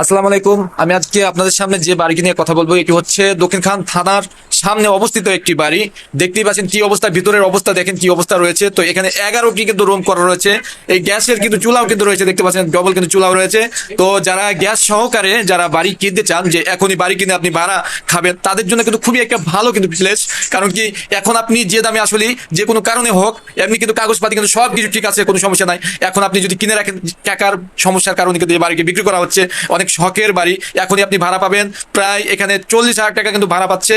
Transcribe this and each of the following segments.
আসসালামু আলাইকুম। আমি আজকে আপনাদের সামনে যে বাড়িটি নিয়ে কথা বলব, এটি হচ্ছে দক্ষিণখান থানার সামনে অবস্থিত একটি বাড়ি। দেখতেই পাচ্ছেন কি অবস্থা, ভিতরের অবস্থা, দেখেন কি অবস্থা রয়েছে। তো এখানে এগারোটি কিন্তু রুম করা রয়েছে। এই গ্যাসের কিন্তু চুলাও কিন্তু রয়েছে, দেখতে পাচ্ছেন ডবল কিন্তু চুলাও রয়েছে। তো যারা গ্যাস সহকারে যারা বাড়ি কিনতে চান যে এখনই বাড়ি কিনে আপনি ভাড়া খাবেন, তাদের জন্য কিন্তু খুবই একটা ভালো কিন্তু প্লেস কারণ কি এখন আপনি যে দামে আসলে যে কোনো কারণে হোক, এমনি কিন্তু কাগজপাতি কিন্তু সব কিছু ঠিক আছে, কোনো সমস্যা নাই। এখন আপনি যদি কিনে রাখেন, টাকার সমস্যার কারণে কিন্তু এই বাড়িকে বিক্রি করা হচ্ছে। অনেক শখের বাড়ি, এখনই আপনি ভাড়া পাবেন। প্রায় এখানে চল্লিশ হাজার টাকা কিন্তু ভাড়া পাচ্ছে।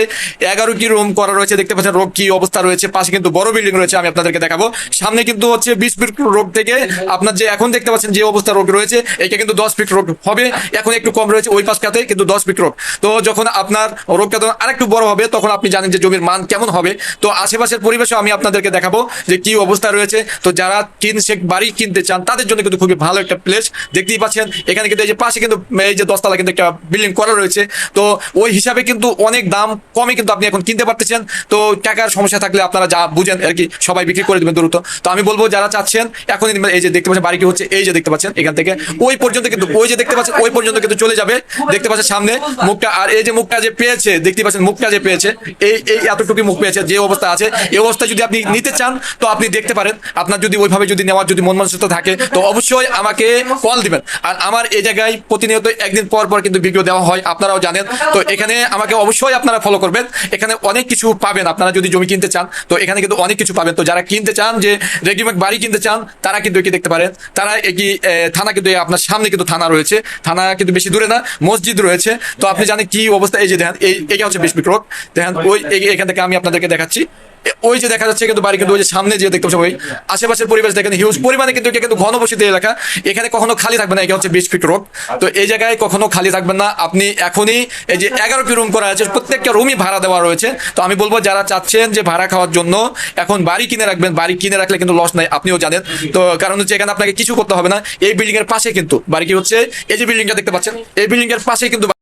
এগারোটি রুম করা রয়েছে। দেখতে পাচ্ছেন রোগ কি অবস্থা রয়েছে। পাশে কিন্তু বড় বিল্ডিং রয়েছে, আমি আপনাদেরকে দেখাবো। সামনে কিন্তু হচ্ছে বিশ ফিট রোগ থেকে আপনার যে এখন দেখতে পাচ্ছেন যে অবস্থা রোগ রয়েছে এটা কিন্তু দশ ফিট রোগ হবে। এখন একটু কম রয়েছে, ওই পাশটাতে কিন্তু দশ ফিট রোগ তো যখন আপনার রোগটা তখন আরেকটু বড় হবে, তখন আপনি জানেন যে জমির মান কেমন হবে। তো আশেপাশের পরিবেশও আমি আপনাদেরকে দেখাবো যে কি অবস্থা রয়েছে। তো যারা কিন সে বাড়ি কিনতে চান, তাদের জন্য কিন্তু খুবই ভালো একটা প্লেস দেখতেই পাচ্ছেন, এখানে কিন্তু এই যে পাশে কিন্তু এই যে দশতলা কিন্তু একটা বিল্ডিং করা রয়েছে। তো ওই হিসাবে কিন্তু অনেক দাম কমে কিন্তু আপনি এখন কিনতে পারতেছেন, তো টাকার সমস্যা থাকলে আপনারা যা বুঝেন আর কি, সবাই বিক্রি করে দেবেন দ্রুত। তো আমি বলব, যারা চাচ্ছেন এখন এই যে দেখতে পাচ্ছেন, বাড়িটি হচ্ছে এই যে দেখতে পাচ্ছেন, এখান থেকে। ওই পর্যন্ত কিন্তু, ওই যে দেখতে পাচ্ছেন, ওই পর্যন্ত কিন্তু চলে যাবে। দেখতে পাচ্ছেন সামনে মুখটা, আর এই যে মুখটা যে পেয়েছে, দেখতে পাচ্ছেন মুখটা যে পেয়েছে, এই এই এতটুকু মুখ পেয়েছে, যে অবস্থা আছে, এই অবস্থা যদি আপনি নিতে চান, তো আপনি দেখতে পারেন। আপনার যদি ওইভাবে যদি নেওয়ার যদি মন মানসিকতা থাকে, তো অবশ্যই আমাকে কল দিবেন। আর আমার এই জায়গায় প্রতিনিয়ত একদিন পর পর কিন্তু ভিডিও দেওয়া হয়, আপনারাও জানেন। তো এখানে আমাকে অবশ্যই আপনারা ফলো করবেন। এখানে অনেক কিছু পাবেন আপনারা যদি জমি কিনতে চান। তো এখানে কিন্তু অনেক কিছু পাবেন। তো যারা কিনতে চান যে রেডিমেড বাড়ি কিনতে চান, তারা কিন্তু একে দেখতে পারেন। তারা একই থানা কিন্তু আপনার সামনে কিন্তু থানা রয়েছে। থানা কিন্তু বেশি দূরে না, মসজিদ রয়েছে। তো আপনি জানেন কি অবস্থা? এই যে দেখেন, এই এটা হচ্ছে বিশ রোড। দেখেন ওই এখান থেকে আমি আপনাদেরকে দেখাচ্ছি। ওই যে দেখা যাচ্ছে কিন্তু বাড়ি কিন্তু ওই যে সামনে যে দেখতে পাচ্ছেন ওই আশেপাশের পরিবেশ দেখেন হিউজ পরিমাণে কিন্তু এটা কিন্তু ঘনবসতিত এলাকা। এখানে কখনো খালি থাকবে না এটা হচ্ছে বিশ ফিট রোড তো এই জায়গায় কখনো খালি থাকবেন না। আপনি এখনই এই যে এগারোটি রুম করা আছে, প্রত্যেকটা রুমই ভাড়া দেওয়া রয়েছে। তো আমি বলব, যারা চাচ্ছেন যে ভাড়া খাওয়ার জন্য, এখন বাড়ি কিনে রাখবেন, বাড়ি কিনে রাখলে কিন্তু লস নাই, আপনিও জানেন। তো কারণ হচ্ছে এখানে আপনাকে কিছু করতে হবে না। এই বিল্ডিং এর পাশে কিন্তু, বাড়ি কি হচ্ছে? এই যে বিল্ডিংটা দেখতে পাচ্ছেন, এই বিল্ডিং এর পাশে কিন্তু